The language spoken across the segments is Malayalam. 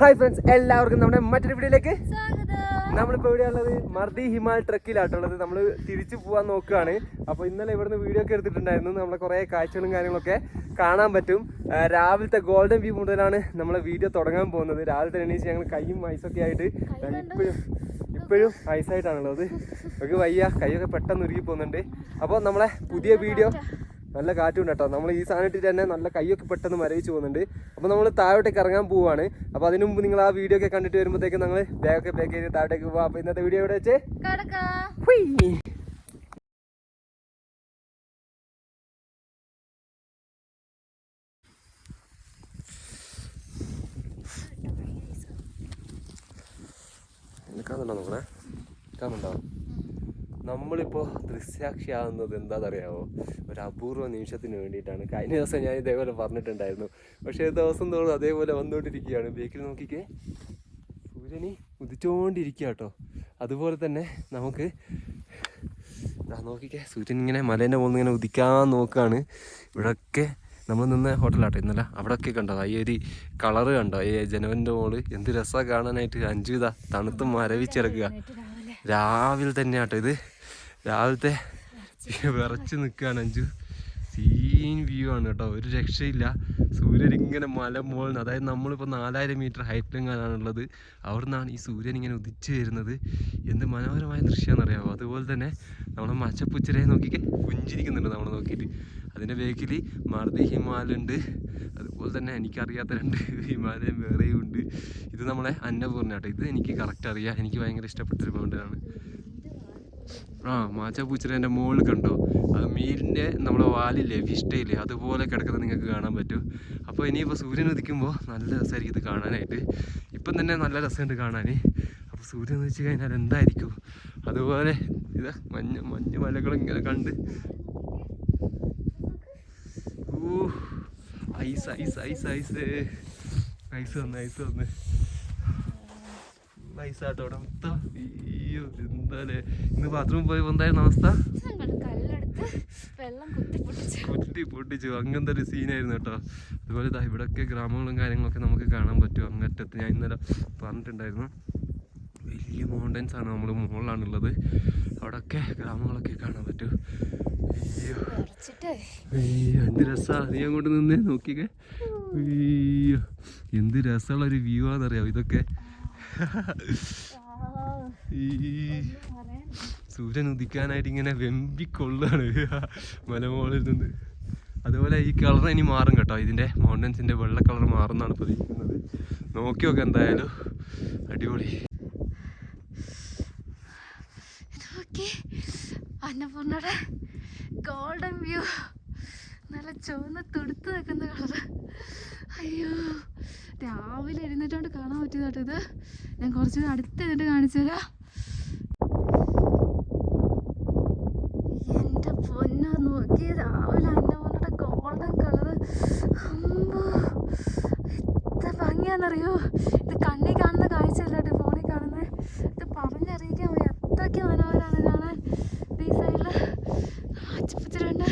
ഹായ് ഫ്രണ്ട്സ് എല്ലാവർക്കും നമ്മുടെ മറ്റൊരു വീഡിയോയിലേക്ക് നമ്മളിപ്പോൾ എവിടെയുള്ളത് മർദി ഹിമാൽ ട്രക്കിലാട്ടുള്ളത്. നമ്മൾ തിരിച്ചു പോകാൻ നോക്കുകയാണ് അപ്പോൾ ഇന്നലെ ഇവിടുന്ന് വീഡിയോ ഒക്കെ എടുത്തിട്ടുണ്ടായിരുന്നു. നമ്മളെ കുറേ കാഴ്ചകളും കാര്യങ്ങളൊക്കെ കാണാൻ പറ്റും. രാവിലത്തെ ഗോൾഡൻ വ്യൂ മുതലാണ് നമ്മളെ വീഡിയോ തുടങ്ങാൻ പോകുന്നത്. രാവിലത്തെ എണീച്ച് ഞങ്ങൾ കൈയും ഐസൊക്കെ ആയിട്ട് ഇപ്പോഴും ഇപ്പോഴും ഐസായിട്ടാണുള്ളത്. ഒക്കെ വയ്യ കൈയൊക്കെ പെട്ടെന്ന് ഉരുകി പോകുന്നുണ്ട്. അപ്പോൾ നമ്മളെ പുതിയ വീഡിയോ നല്ല കാറ്റുണ്ട് കേട്ടോ. നമ്മൾ ഈ സാധനം ഇട്ടിട്ട് തന്നെ നല്ല കൈയൊക്കെ പെട്ടെന്ന് മരവിച്ച് പോകുന്നുണ്ട്. അപ്പോൾ നമ്മൾ താഴോട്ടേക്ക് ഇറങ്ങാൻ പോവാണ്. അപ്പോൾ അതിനു മുമ്പ് നിങ്ങൾ ആ വീഡിയോ ഒക്കെ കണ്ടിട്ട് വരുമ്പോഴത്തേക്ക് നമ്മൾ ബാഗൊക്കെ പാക്ക് ചെയ്ത് താഴോട്ടേക്ക് പോവാം. അപ്പോൾ ഇന്നത്തെ വീഡിയോ എവിടെ വെച്ച്? കാണുന്നുണ്ടോ നമ്മളെ കാണുന്നുണ്ടോ? നമ്മളിപ്പോൾ ദൃശ്യാക്ഷിയാവുന്നത് എന്താണെന്നറിയാമോ ഒരു അപൂർവ നിമിഷത്തിന് വേണ്ടിയിട്ടാണ്. കഴിഞ്ഞ ദിവസം ഞാൻ ഇതേപോലെ പറഞ്ഞിട്ടുണ്ടായിരുന്നു. പക്ഷേ ദിവസം തോറും അതേപോലെ വന്നുകൊണ്ടിരിക്കുകയാണ്. ബേക്കിൽ നോക്കിക്കേ. സൂര്യനി ഉദിച്ചുകൊണ്ടിരിക്കുക കേട്ടോ. അതുപോലെ തന്നെ നമുക്ക് നോക്കിക്കേ. സൂര്യൻ ഇങ്ങനെ മലേന്റെ മുകളിൽ ഇങ്ങനെ ഉദിക്കാൻ നോക്കുകയാണ്. ഇവിടെയൊക്കെ നമ്മൾ നിന്ന ഹോട്ടലാട്ടോ ഇന്നലെ. അവിടെയൊക്കെ കണ്ടോ? ഈ ഒരു കളറ് കണ്ടോ? ഈ ജനവന്റെ മോൾ എന്ത് രസമാണ് കാണാനായിട്ട്. അഞ്ചു ഇതാ തണുത്ത് മരവിച്ചിറക്കുക. രാവിലെ തന്നെ ആട്ടോ ഇത്. രാവിലത്തെ വിറച്ച് നിൽക്കുകയാണ് അഞ്ചു. സീൻ വ്യൂ ആണ് കേട്ടോ. ഒരു രക്ഷയില്ല. സൂര്യൻ ഇങ്ങനെ മല മുകളിൽ അതായത് നമ്മളിപ്പോൾ നാലായിരം മീറ്റർ ഹൈറ്റിലെങ്ങാനാണുള്ളത് അവിടെ നിന്നാണ് ഈ സൂര്യൻ ഇങ്ങനെ ഉദിച്ചു വരുന്നത്. എന്ത് മനോഹരമായ ദൃശ്യമാണെന്നറിയാമോ അതുപോലെ തന്നെ നമ്മളെ മച്ചപ്പുച്ചിരയെ നോക്കിക്കെ പുഞ്ചിരിക്കുന്നുണ്ട് നമ്മൾ നോക്കിയിട്ട്. അതിന്റെ ബേക്കിൽ മർദി ഹിമാലുണ്ട് അതുപോലെ തന്നെ എനിക്കറിയാത്ത രണ്ട് ഹിമാലയം വേറെയും ഉണ്ട്. ഇത് നമ്മളെ അന്നപൂർണ കേട്ടോ ഇത് എനിക്ക് കറക്റ്റ് അറിയാം. എനിക്ക് ഭയങ്കര ഇഷ്ടപ്പെട്ടൊരു മൗണ്ടനാണ് ആ മാച്ചാപ്പൂച്ചിരേന്റെ മുകളിൽ കണ്ടോ? അത് മീനിന്റെ നമ്മുടെ വാലില്ലേ ഫിഷ്ടയില്ലേ അതുപോലെ കിടക്കുന്നത് നിങ്ങൾക്ക് കാണാൻ പറ്റും. അപ്പോൾ ഇനിയിപ്പോൾ സൂര്യൻ ഉദിക്കുമ്പോൾ നല്ല രസമായിരിക്കും ഇത് കാണാനായിട്ട്. ഇപ്പം തന്നെ നല്ല രസമുണ്ട് കാണാൻ അപ്പോൾ സൂര്യൻ ഉദിച്ച് കഴിഞ്ഞാൽ എന്തായിരിക്കും? അതുപോലെ ഇത് മഞ്ഞ മഞ്ഞ മലകളും ഇങ്ങനെ കണ്ട്. ഊ ice ice ice ice. Ice വന്ന് ഐസ് വന്ന്. ഐസാട്ടോ അവിടെ മൊത്തം. അയ്യോ എന്താലേ. ഇന്ന് ബാത്റൂമിൽ പോയപ്പോൾ എന്തായിരുന്നു അവസ്ഥ? കുത്തി പൊട്ടിച്ചു. അങ്ങനത്തെ ഒരു സീനായിരുന്നു കേട്ടോ. അതുപോലെ ഇതാ ഇവിടെയൊക്കെ ഗ്രാമങ്ങളും കാര്യങ്ങളൊക്കെ നമുക്ക് കാണാൻ പറ്റും അങ്ങറ്റത്ത്. ഞാൻ ഇന്നലെ പറഞ്ഞിട്ടുണ്ടായിരുന്നു വലിയ മൗണ്ടൻസ് ആണ് നമ്മൾ മുകളിലാണുള്ളത് അവിടെയൊക്കെ ഗ്രാമങ്ങളൊക്കെ കാണാൻ പറ്റും. അയ്യോ. അയ്യോ എന്ത് രസമാണ് നീ അങ്ങോട്ട് നിന്നേ നോക്കിക്കേ. അയ്യോ. എന്ത് രസമുള്ള ഒരു വ്യൂ ആണെന്നറിയാം ഇതൊക്കെ? ഈ സൂര്യൻ ഉദിക്കാനായിട്ട് ഇങ്ങനെ വെമ്പിക്കൊള്ളാണ് മലമോളിൽ നിന്ന്. അതുപോലെ ഈ കളർ ഇനി മാറും കേട്ടോ. ഇതിന്റെ മൗണ്ടൻസിന്റെ വെള്ള കളർ മാറുന്നാണ് പ്രതീക്ഷിക്കുന്നത്. നോക്കി നോക്കാം എന്തായാലും. അടിപൊളി. അന്നപൂർണയുടെ ഗോൾഡൻ വ്യൂ നല്ല ചുവന്ന് തുടുത്ത് നിൽക്കുന്ന അയ്യോ രാവിലെ എഴുന്നേറ്റോണ്ട് കാണാൻ പറ്റിയതാട്ടോ ഇത്. ഞാൻ കുറച്ച് അടുത്ത് എന്നിട്ട് കാണിച്ചു തരാം എന്റെ പൊന്നോ നോക്കി രാവിലെ അന്നപൂർണയുടെ ഗോൾഡൻ കളറ് അമ്പോ എത്ര ഭംഗിയാണെന്നറിയോ ഇത് കണ്ണി കാണുന്ന കാഴ്ചയല്ല കേട്ടോ ഫോണിൽ കാണുന്നത് ഇത് പറഞ്ഞറിയിക്കാൻ വയ്യ അത്രയ്ക്ക് മനോഹരമാണ് കാണാൻ ഇത് ഈ സൈഡിൽ ആച്ചിപ്പത്തിലുണ്ട്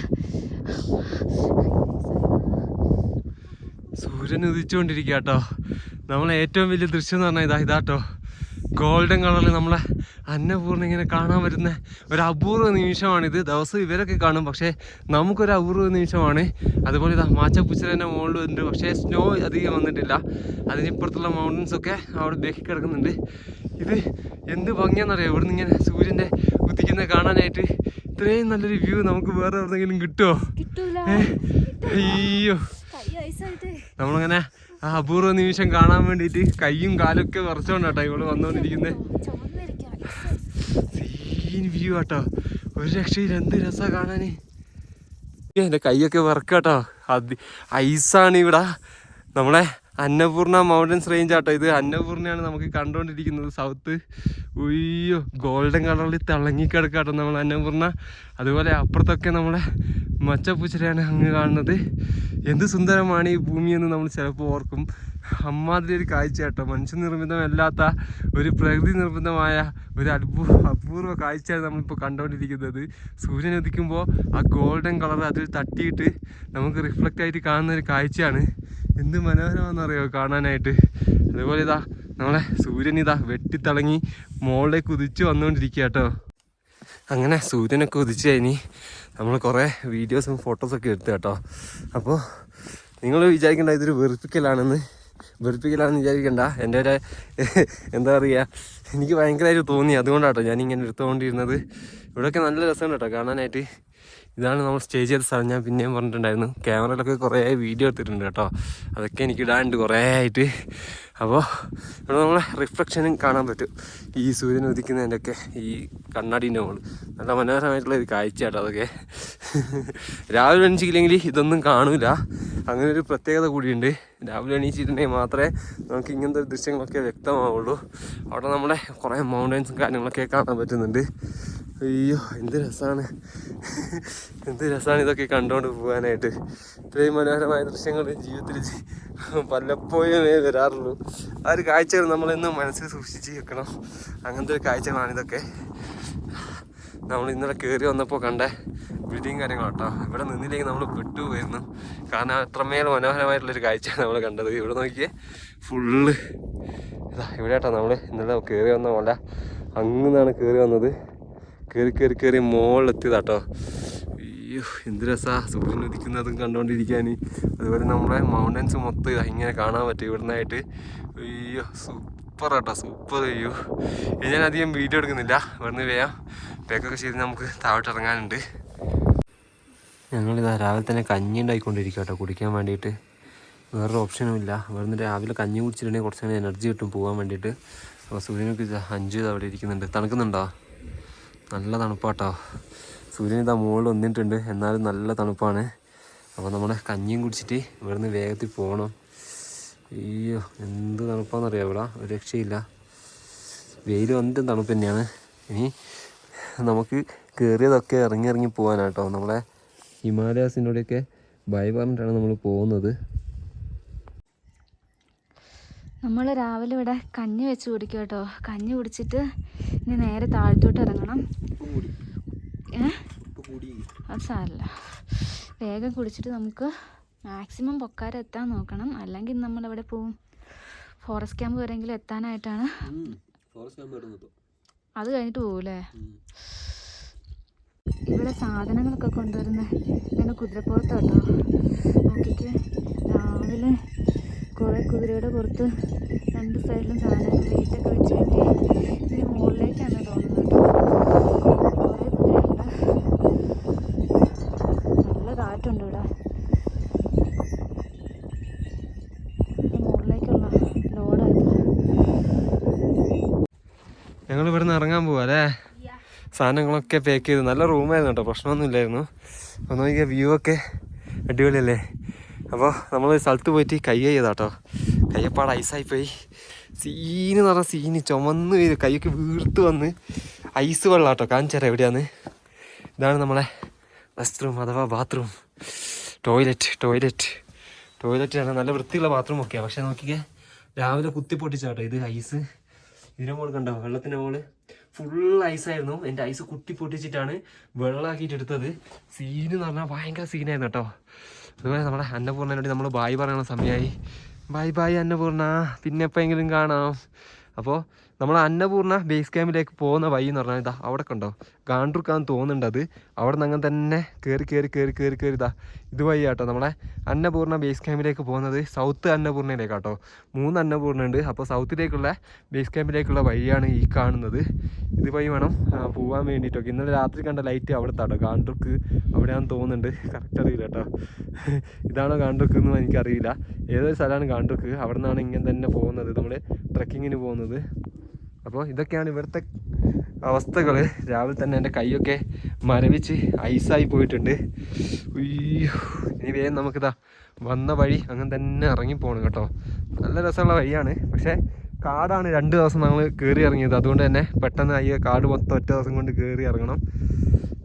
സൂര്യൻ ഉദിച്ചുകൊണ്ടിരിക്കുക കേട്ടോ നമ്മളെ ഏറ്റവും വലിയ ദൃശ്യം എന്ന് പറഞ്ഞാൽ ഇതാ ഇതാട്ടോ. ഗോൾഡൻ കളറിൽ നമ്മളെ അന്നപൂർണ ഇങ്ങനെ കാണാൻ പറ്റുന്ന ഒരു അപൂർവ നിമിഷമാണിത്. ദിവസം ഇവരൊക്കെ കാണും പക്ഷേ നമുക്കൊരു അപൂർവ നിമിഷമാണ്. അതുപോലെ ഇതാ മാച്ചപ്പുച്ചിരന്റെ മുകളിൽ ഉണ്ട് പക്ഷേ സ്നോ അധികം വന്നിട്ടില്ല. അതിനിപ്പുറത്തുള്ള മൗണ്ടൻസൊക്കെ അവിടെ ബേക്കി കിടക്കുന്നുണ്ട്. ഇത് എന്ത് ഭംഗിയാണെന്നറിയാം? ഇവിടുന്ന് ഇങ്ങനെ സൂര്യന്റെ ഉദിക്കുന്ന കാണാനായിട്ട് ഇത്രയും നല്ലൊരു വ്യൂ നമുക്ക് വേറെ എവിടെന്നെങ്കിലും കിട്ടുമോ അയ്യോ. നമ്മളങ്ങനെ ആ അപൂർവ നിമിഷം കാണാൻ വേണ്ടിയിട്ട് കൈയും കാലൊക്കെ ഒക്കെ വിറച്ചോണ്ട് കേട്ടോ ഇവൾ വന്നുകൊണ്ടിരിക്കുന്നത് സീൻ വ്യൂ ആട്ടോ. ഒരു രക്ഷയിൽ എന്ത് രസാ കാണാന്. എന്റെ കൈയൊക്കെ വിറക്കാട്ടോ. അത് ഐസാണ് ഇവിടെ നമ്മളെ അന്നപൂർണ മൗണ്ടൻസ് റേഞ്ച് ആട്ടോ ഇത്. അന്നപൂർണയാണ് നമുക്ക് കണ്ടുകൊണ്ടിരിക്കുന്നത് സൗത്ത് ഉയ്യോ ഗോൾഡൻ കളറിൽ തിളങ്ങി കിടക്കാട്ടോ നമ്മൾ അന്നപൂർണ. അതുപോലെ അപ്പുറത്തൊക്കെ നമ്മളെ മച്ചപ്പൂച്ചരയാണ് അങ്ങ് കാണുന്നത്. എന്ത് സുന്ദരമാണ് ഈ ഭൂമിയെന്ന് നമ്മൾ ചിലപ്പോൾ ഓർക്കും. അമ്മാതിരി ഒരു കാഴ്ച കേട്ടോ മനുഷ്യനിർമ്മിതമല്ലാത്ത ഒരു പ്രകൃതി നിർമ്മിതമായ ഒരു അത്ഭുത അപൂർവ കാഴ്ചയാണ് നമ്മളിപ്പോൾ കണ്ടുകൊണ്ടിരിക്കുന്നത് സൂര്യൻ ഉദിക്കുമ്പോൾ ആ ഗോൾഡൻ കളർ അതിൽ തട്ടിയിട്ട് നമുക്ക് റിഫ്ലക്റ്റ് ആയിട്ട് കാണുന്ന ഒരു കാഴ്ചയാണ്. എന്ത് മനോഹരമാണെന്നറിയോ കാണാനായിട്ട്. അതുപോലെ ഇതാ നമ്മളെ സൂര്യൻ ഇതാ വെട്ടിത്തിളങ്ങി മുകളിലേക്ക് ഉദിച്ച് വന്നുകൊണ്ടിരിക്കുക കേട്ടോ അങ്ങനെ സൂര്യനൊക്കെ ഉദിച്ചു കഴിഞ്ഞ് നമ്മൾ കുറേ വീഡിയോസും ഫോട്ടോസൊക്കെ എടുത്തു കേട്ടോ അപ്പോൾ നിങ്ങൾ വിചാരിക്കേണ്ട ഇതൊരു വെറുപ്പിക്കലാണെന്ന്. വെറുപ്പിക്കലാണെന്ന് വിചാരിക്കണ്ട. എന്റെ ഒരു എന്താ പറയുക എനിക്ക് ഭയങ്കരമായിട്ട് തോന്നി. അതുകൊണ്ടാട്ടോ ഞാനിങ്ങനെ എടുത്തുകൊണ്ടിരുന്നത്. ഇവിടെയൊക്കെ നല്ല രസമുണ്ട് കേട്ടോ കാണാനായിട്ട്. ഇതാണ് നമ്മൾ സ്റ്റേ ചെയ്ത സ്ഥലം. ഞാൻ പിന്നെയും പറഞ്ഞിട്ടുണ്ടായിരുന്നു. ക്യാമറയിലൊക്കെ കുറേ വീഡിയോ എടുത്തിട്ടുണ്ട് കേട്ടോ. അതൊക്കെ എനിക്ക് ഇടാനുണ്ട് കുറേ ആയിട്ട്. അപ്പോൾ ഇവിടെ നമ്മളെ റിഫ്ലക്ഷനും കാണാൻ പറ്റും. ഈ സൂര്യൻ ഉദിക്കുന്നതിന്റെ ഒക്കെ ഈ കണ്ണാടീന്റെ മുകളിൽ. നല്ല മനോഹരമായിട്ടുള്ള ഒരു കാഴ്ച കേട്ടോ അതൊക്കെ. രാവിലെ എണീച്ചില്ലെങ്കിൽ ഇതൊന്നും കാണൂല. അങ്ങനെ ഒരു പ്രത്യേകത കൂടിയുണ്ട്. രാവിലെ എണീച്ചിട്ടുണ്ടെങ്കിൽ മാത്രമേ നമുക്ക് ഇങ്ങനത്തെ ഒരു ദൃശ്യങ്ങളൊക്കെ വ്യക്തമാവുള്ളൂ. അവിടെ നമ്മുടെ കുറേ മൗണ്ടൻസും കാര്യങ്ങളൊക്കെ കാണാൻ പറ്റുന്നുണ്ട്. അയ്യോ എന്ത് രസമാണ് എന്ത് രസമാണ് ഇതൊക്കെ കണ്ടുകൊണ്ട് പോകാനായിട്ട് ഇത്രയും മനോഹരമായ ദൃശ്യങ്ങൾ ജീവിതത്തിൽ പലപ്പോഴും വരാറുള്ളൂ. ആ ഒരു കാഴ്ചകൾ നമ്മളെന്നും മനസ്സിൽ സൂക്ഷിച്ച് വെക്കണം. അങ്ങനത്തെ ഒരു കാഴ്ചകളാണ് ഇതൊക്കെ. നമ്മൾ ഇന്നലെ കയറി വന്നപ്പോൾ കണ്ട ബിൽഡിങ് കാര്യങ്ങളാട്ടോ ഇവിടെ നിന്നില്ലെങ്കിൽ നമ്മൾ വിട്ടുപോയിരുന്നു കാരണം അത്രമേൽ മനോഹരമായിട്ടുള്ളൊരു കാഴ്ചയാണ് നമ്മൾ കണ്ടത്. ഇവിടെ നോക്കിയേ ഫുള്ള്. ഇതാ ഇവിടെ കേട്ടോ നമ്മൾ ഇന്നലെ കയറി വന്ന പോലെ. അങ്ങനെയാണ് കയറി വന്നത്. കയറി കയറി കയറി മുകളിലെത്തിയതാട്ടോ അയ്യോ എന്ത് രസാ. സൂര്യൻ ഉദിക്കുന്നതും കണ്ടുകൊണ്ടിരിക്കാൻ അതുപോലെ നമ്മുടെ മൗണ്ടൻസ് മൊത്തം ഇതാ ഇങ്ങനെ കാണാൻ പറ്റും ഇവിടുന്നായിട്ട്. അയ്യോ സൂപ്പർ ആട്ടോ സൂപ്പർ. അയ്യോ. ഞാൻ അധികം വീഡിയോ എടുക്കുന്നില്ല. ഇവിടുന്ന് വേഗം പേക്കൊക്കെ ചെയ്ത് നമുക്ക് താഴോട്ട് ഇറങ്ങാനുണ്ട്. ഞങ്ങളിതാ രാവിലെ തന്നെ കഞ്ഞി ഉണ്ടായിക്കൊണ്ടിരിക്കുക കേട്ടോ കുടിക്കാൻ വേണ്ടിയിട്ട്. വേറൊരു ഓപ്ഷനും ഇല്ല. ഇവിടുന്ന് രാവിലെ കഞ്ഞി കുടിച്ചിട്ടുണ്ടെങ്കിൽ കുറച്ച് എനർജി കിട്ടും പോകാൻ വേണ്ടിയിട്ട്. അപ്പോൾ സൂര്യനൊക്കെ അഞ്ച് അവിടെ ഇരിക്കുന്നുണ്ട്. തണുക്കുന്നുണ്ടോ? നല്ല തണുപ്പാട്ടോ. സൂര്യൻ ഇതാ മുകളിൽ വന്നിട്ടുണ്ട്. എന്നാലും നല്ല തണുപ്പാണ്. അപ്പോൾ നമ്മുടെ കഞ്ഞിയും കുടിച്ചിട്ട് ഇവിടുന്ന് വേഗത്തിൽ പോകണം അയ്യോ എന്ത് തണുപ്പാണെന്നറിയാം ഇവിടെ? ഒരു രക്ഷയില്ല. വെയിൽ വന്നിട്ടും തണുപ്പ് തന്നെയാണ്. ഇനി നമുക്ക് കയറിയതൊക്കെ ഇറങ്ങി ഇറങ്ങി പോകാനാട്ടോ നമ്മളെ ഹിമാലയാസിനോടെയൊക്കെ ബൈ പറഞ്ഞിട്ടാണ് നമ്മൾ പോകുന്നത്. നമ്മൾ രാവിലെ ഇവിടെ കഞ്ഞി വെച്ച് കുടിക്കും കേട്ടോ കഞ്ഞി കുടിച്ചിട്ട് ഇനി നേരെ താഴത്തോട്ട് ഇറങ്ങണം. അത് സാരല്ല. വേഗം കുടിച്ചിട്ട് നമുക്ക് മാക്സിമം പൊക്കാരം എത്താൻ നോക്കണം. അല്ലെങ്കിൽ നമ്മൾ എവിടെ പോവും ഫോറസ്റ്റ് ക്യാമ്പ് വരെങ്കിലും എത്താനായിട്ടാണ്. അത് കഴിഞ്ഞിട്ട് പോകൂലേ ഇവിടെ സാധനങ്ങളൊക്കെ കൊണ്ടുവരുന്നത് ഇങ്ങനെ കുതിരപ്പുറത്ത് കേട്ടോ നോക്കിയിട്ട് രാവിലെ കുറേ കുതിരയുടെ പുറത്ത് രണ്ട് സൈഡിലും സാധനങ്ങൾ വെയിറ്റൊക്കെ വെച്ച് കെട്ടി ഇതിന് മുകളിലേക്കാണ് തോന്നുന്നത് കുറേ കുതിരയുണ്ട് നല്ല കാറ്റുണ്ട് ഇവിടെ. ഞങ്ങൾ ലോഡായത് ഞങ്ങൾ ഇറങ്ങാൻ പോവാ അല്ലേ? സാധനങ്ങളൊക്കെ പാക്ക് ചെയ്ത് നല്ല റൂമായിരുന്നു കേട്ടോ പ്രശ്നമൊന്നുമില്ലായിരുന്നു അപ്പോൾ നോക്കിയാൽ വ്യൂ ഒക്കെ അടിപൊളിയല്ലേ? അപ്പോൾ നമ്മൾ സ്ഥലത്ത് പോയിട്ട് കൈ ചെയ്താട്ടോ കയ്യപ്പാട് പോയി. സീന് എന്ന് പറഞ്ഞാൽ സീന് ചുമന്ന് വരും കൈയൊക്കെ വീർത്ത് വന്ന് ഐസ് വെള്ളാട്ടോ. കേട്ടോ കാണിച്ചേരാം എവിടെയാന്ന്. ഇതാണ് നമ്മളെ റെസ്റ്റ് റൂം അഥവാ ബാത്റൂം ടോയ്ലറ്റ് ടോയ്ലറ്റ് ടോയ്ലറ്റാണ് നല്ല വൃത്തിയുള്ള ബാത്റൂം ഒക്കെയാണ് പക്ഷെ നോക്കിക്കേ രാവിലെ കുത്തി പൊട്ടിച്ചാട്ടോ ഇത് ഐസ് ഇതിനെ മോൾ കണ്ടോ? വെള്ളത്തിന്റെ മോൾ ഫുൾ ഐസായിരുന്നു എന്റെ ഐസ് കുത്തി പൊട്ടിച്ചിട്ടാണ് വെള്ളമാക്കിയിട്ട് എടുത്തത്. സീന് എന്ന് പറഞ്ഞാൽ ഭയങ്കര സീനായിരുന്നു കേട്ടോ. അതുപോലെ നമ്മുടെ അന്നപൂർണനോട് നമ്മൾ ബായ് പറയണ സമയമായി ബായ് ബായ് അന്നപൂർണ പിന്നെ എപ്പോഴെങ്കിലും കാണാം. അപ്പോൾ നമ്മൾ അന്നപൂർണ ബേസ് ക്യാമ്പിലേക്ക് പോകുന്ന വഴി എന്ന് പറഞ്ഞാൽ ഇതാ അവിടെ കണ്ടോ? ഗാണ്ട്രുക്കാന്ന് തോന്നുന്നുണ്ട് അത്. അവിടെ നിന്ന് അങ്ങനെ തന്നെ കയറി കയറി കയറി കയറി കയറി ഇതാ. ഇത് വഴി കേട്ടോ നമ്മളെ അന്നപൂർണ ബേസ് ക്യാമ്പിലേക്ക് പോകുന്നത് സൗത്ത് അന്നപൂർണയിലേക്കാട്ടോ മൂന്ന് അന്നപൂർണ ഉണ്ട് അപ്പോൾ സൗത്തിലേക്കുള്ള ബേസ് ക്യാമ്പിലേക്കുള്ള വഴിയാണ് ഈ കാണുന്നത്. ഇത് വഴി വേണം പോകാൻ വേണ്ടിയിട്ടൊക്കെ. ഇന്നലെ രാത്രി കണ്ട ലൈറ്റ് അവിടെ താട്ടോ ഗാണ്ട്രുക്ക് അവിടെയാണെന്ന് തോന്നുന്നുണ്ട്. കറക്റ്റ് അറിയില്ല കേട്ടോ ഇതാണോ ഗാണ്ട്രുക്ക് എന്നും എനിക്കറിയില്ല. ഏതൊരു സ്ഥലമാണ് ഗാണ്ട്രുക്ക് അവിടെ നിന്നാണ് ഇങ്ങനെ തന്നെ പോകുന്നത്. നമ്മൾ ട്രക്കിങ്ങിന് പോകുന്നത്. അപ്പോൾ ഇതൊക്കെയാണ് ഇവിടുത്തെ അവസ്ഥകൾ രാവിലെ തന്നെ എന്റെ കൈയൊക്കെ മരവിച്ച് ഐസായി പോയിട്ടുണ്ട്. ഉയ്യോ. ഇനി വേഗം നമുക്കിതാ വന്ന വഴി അങ്ങനെ തന്നെ ഇറങ്ങി പോകണം കേട്ടോ. നല്ല രസമുള്ള വഴിയാണ്. പക്ഷേ കാടാണ് രണ്ട് ദിവസം നമ്മൾ കയറി ഇറങ്ങിയത്. അതുകൊണ്ട് തന്നെ പെട്ടെന്ന് ഈ കാട് മൊത്തം ഒറ്റ ദിവസം കൊണ്ട് കയറി ഇറങ്ങണം.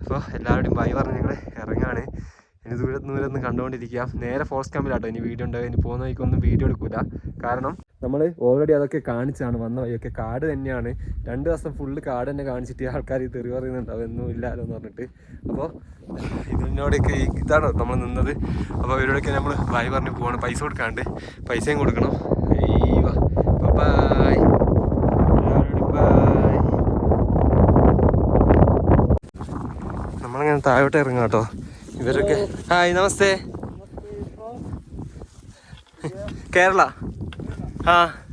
അപ്പോൾ എല്ലാവരുടെയും ബൈ പറഞ്ഞ് ഞങ്ങൾ ഇറങ്ങാണ്. ഇനി ദൂരത്ത് ദൂരത്ത് കണ്ടുകൊണ്ടിരിക്കുക നേരെ ഫോറസ്റ്റ് ക്യാമ്പിലാട്ടോ ഇനി വീഡിയോ ഉണ്ടാവും. ഇനി പോകുന്ന വഴിക്കൊന്നും വീഡിയോ എടുക്കൂല. കാരണം നമ്മൾ ഓൾറെഡി അതൊക്കെ കാണിച്ചാണ്. വന്ന വഴിയൊക്കെ കാട് തന്നെയാണ്. രണ്ട് ദിവസം ഫുള്ള് കാട് തന്നെ കാണിച്ചിട്ട് ഈ ആൾക്കാർ ഈ തെറി പറയുന്നുണ്ടാവും ഒന്നും ഇല്ലല്ലോ എന്ന് പറഞ്ഞിട്ട്. അപ്പോൾ ഇതിനോടൊക്കെ ഇതാണ് നമ്മൾ നിന്നത്. അപ്പോൾ ഇവരോടൊക്കെ നമ്മൾ ബൈ പറഞ്ഞ് പോവാണ്. പൈസ കൊടുക്കാണ്ട്. പൈസയും കൊടുക്കണം. ബൈ ബൈ നമ്മളങ്ങനെ താഴോട്ട് ഇറങ്ങാം കേട്ടോ ഇവരൊക്കെ. ഹായ് നമസ്തേ. കേരള. ആ.